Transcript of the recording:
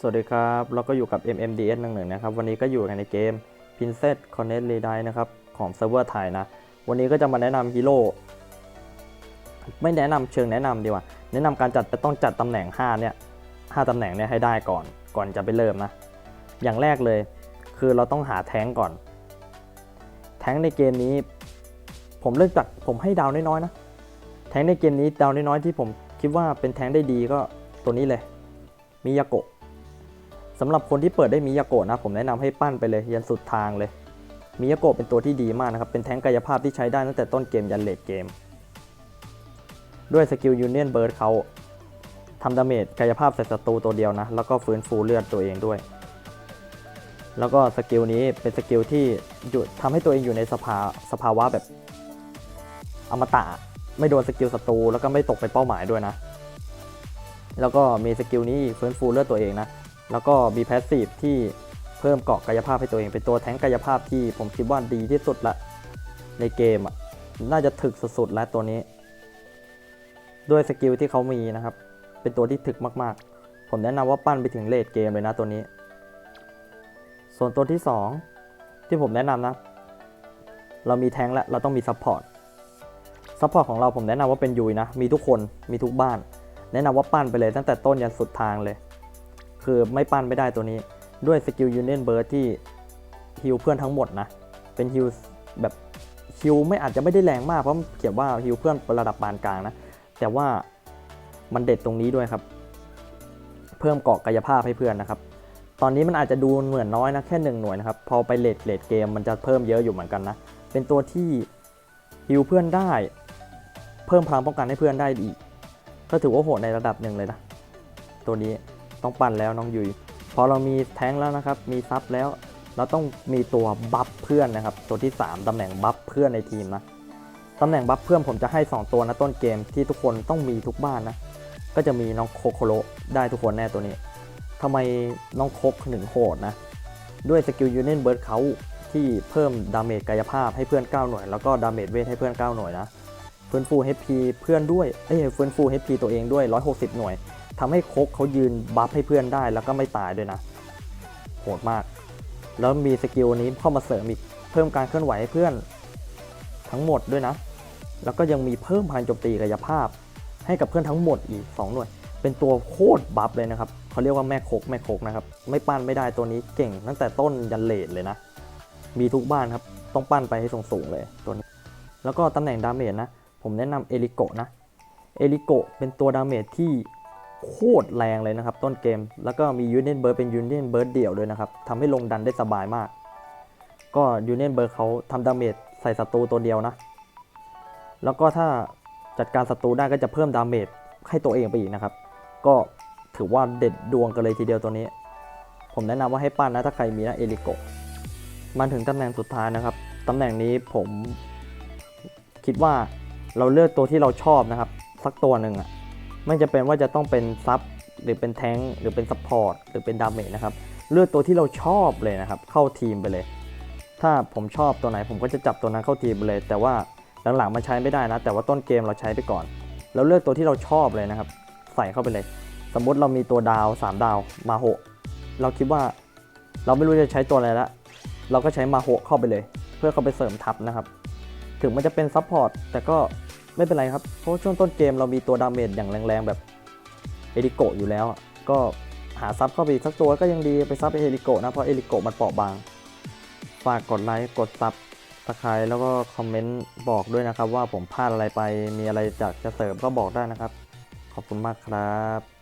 สวัสดีครับ เราก็อยู่กับ MMDS 1 1นะครับ วันนี้ก็อยู่กันในเกม Princess Connect r e d i นะครับ ของเซิร์ฟเวอร์ไทยนะ วันนี้ก็จะมาแนะนำฮีโร่ ไม่แนะนำเชิงแนะนำดีกว่า แนะนำการจัดจะต้องจัดตำแหน่ง 5 เนี่ย 5ตำแหน่งเนี่ยให้ได้ก่อน ก่อนจะไปเริ่มนะ อย่างแรกเลย คือเราต้องหาแท้งก่อน แท้งในเกมนี้ ผมเลือกจากผมให้ดาวน้อยๆนะ แท้งในเกมนี้ดาวน้อยๆที่ผมคิดว่าเป็นแท้งได้ดีก็ตัวนี้เลย มิยาโกะ สำหรับคนที่เปิดได้มิยาโกะนะผมแนะนำให้ปั้นไปเลยยันสุดทางเลยมิยาโกะเป็นตัวที่ดีมากนะครับ เป็นแท้งกายภาพที่ใช้ได้ตั้งแต่ต้นเกมยันเลดเกม ด้วยสกิลยูเนียนเบิร์ดเขาทำดาเมจกายภาพใส่ศัตรูตัวเดียวนะ แล้วก็ฟื้นฟูเลือดตัวเองด้วย แล้วก็สกิลนี้เป็นสกิลที่ทำให้ตัวเองอยู่ในสภาสภาวะแบบอมตะไม่โดนสกิลศัตรูแล้วก็ไม่ตกไปเป้าหมายด้วยนะ แล้วก็มีสกิลนี้ฟื้นฟูเลือดตัวเองนะ แล้วก็มีแพสซีฟที่เพิ่มเกาะกายภาพให้ตัวเอง เป็นตัวแทงกายภาพที่ผมคิดว่าดีที่สุดละในเกมอะ น่าจะถึกสุดๆแล้วตัวนี้ ด้วยสกิลที่เขามีนะครับ เป็นตัวที่ถึกมากๆ ผมแนะนำว่าปั้นไปถึงเลดเกมเลยนะตัวนี้ ส่วนตัวที่ 2 ที่ผมแนะนำนะ เรามีแทงแล้วเราต้องมีซัพพอร์ตซัพพอร์ตของเราผมแนะนำว่าเป็นยุยนะ มีทุกคน มีทุกบ้าน แนะนำว่าปั้นไปเลยตั้งแต่ต้นยันสุดทางเลย คือไม่ปั้นไม่ได้ตัวนี้ ด้วยสกิลยูเนียนเบิร์ดที่ฮิลเพื่อนทั้งหมดนะ เป็นฮิลแบบฮิลไม่อาจจะไม่ได้แรงมากเพราะเขียนว่าฮิลเพื่อนระดับปานกลางนะ แต่ว่ามันเด็ดตรงนี้ด้วยครับ เพิ่มเกาะกายภาพให้เพื่อนนะครับ ตอนนี้มันอาจจะดูเหมือนน้อยนะแค่หนึ่งหน่วยนะครับ พอไปเลดเลดเกมมันจะเพิ่มเยอะอยู่เหมือนกันนะ เป็นตัวที่ฮิลเพื่อนได้ เพิ่มพลังป้องกันให้เพื่อนได้อีก ก็ถือว่าโหดในระดับหนึ่งเลยนะ ตัวนี้ ต้องปั่นแล้วน้องยุยพอเรามีแท้งแล้วนะครับ มีซับแล้ว เราต้องมีตัวบัฟเพื่อนนะครับ ตัวที่ 3 ตำแหน่งบัฟเพื่อนในทีมนะตำแหน่งบัฟเพื่อนผมจะให้ 2 ตัวนะต้นเกมที่ทุกคนต้องมีทุกบ้านนะ ก็จะมีน้องโคโคโรได้ทุกคนแน่ตัวนี้ทำไมน้องโคกถึงโหดนะ ด้วยสกิลยูเนียนเบิร์ดเขาที่เพิ่มดาเมจกายภาพให้เพื่อน 9 หน่วย แล้วก็ดาเมจเวทให้เพื่อน 9 หน่วยนะฟื้นฟู HP เพื่อนด้วยเอ้ยฟื้นฟู HP ตัวเองด้วย 160 หน่วย ทำให้โคกเขายืนบัฟให้เพื่อนได้แล้วก็ไม่ตายด้วยนะโหดมาก แล้วมีสกิลนี้เข้ามาเสริมอีกเพิ่มการเคลื่อนไหวให้เพื่อนทั้งหมดด้วยนะ แล้วก็ยังมีเพิ่มพลังโจมตีกายภาพ ให้กับเพื่อนทั้งหมดอีก 2 หน่วย เป็นตัวโคตรบัฟเลยนะครับเขาเรียกว่าแม่โคกแม่โคกนะครับไม่ปั้นไม่ได้ตัวนี้เก่ง ตั้งแต่ต้นยันเลดเลยนะ มีทุกบ้านครับต้องปั้นไปให้สูงๆเลยตัวนี้แล้วก็ตำแหน่งดาเมจนะ ผมแนะนำเอลิโกะนะ เอลิโกะเป็นตัวดาเมจที่ โคตรแรงเลยนะครับต้นเกม แล้วก็มียูเนียนเบิร์ดเป็นยูเนียนเบิร์ดเดี่ยวด้วยนะครับทำให้ลงดันได้สบายมาก ก็ยูเนียนเบิร์ดเขาทำดาเมจใส่ศัตรูตัวเดียวนะ แล้วก็ถ้าจัดการศัตรูได้ก็จะเพิ่มดาเมจให้ตัวเองไปอีกนะครับ ก็ถือว่าเด็ดดวงกันเลยทีเดียวตัวนี้ ผมแนะนำว่าให้ปั้นนะถ้าใครมีนะเอลิโกมาถึงตำแหน่งสุดท้ายนะครับตำแหน่งนี้ผมคิดว่าเราเลือกตัวที่เราชอบนะครับ สักตัวหนึ่งอะ ไม่จะเป็นว่าจะต้องเป็นซับหรือเป็นแทงค์หรือเป็นซัพพอร์ตหรือเป็นดาเมจนะครับเลือกตัวที่เราชอบเลยนะครับ เข้าทีมไปเลย ถ้าผมชอบตัวไหนผมก็จะจับตัวนั้นเข้าทีมไปเลย แต่ว่าหลังๆมันใช้ไม่ได้นะ แต่ว่าต้นเกมเราใช้ไปก่อนเราเลือกตัวที่เราชอบเลยนะครับ ใส่เข้าไปเลย สมมติเรามีตัวดาว 3 ดาวมาโหเราคิดว่าเราไม่รู้จะใช้ตัวอะไรล้วเราก็ใช้มาโหเข้าไปเลย เพื่อเข้าไปเสริมทัพนะครับ ถึงมันจะเป็นซัพพอร์ตแต่ก็ ไม่เป็นไรครับ เพราะช่วงต้นเกมเรามีตัวดาเมจอย่างแรงๆแบบเอริโกะอยู่แล้ว ก็หาซับเข้าไปอีกสักตัวก็ยังดีไปซับเอริโกะนะ เพราะเอริโกะมันเปราะบาง ฝากกดไลค์กดซับสไครแล้วก็คอมเมนต์บอกด้วยนะครับ ว่าผมพลาดอะไรไปมีอะไรจากจะเสริมก็บอกได้นะครับ ขอบคุณมากครับ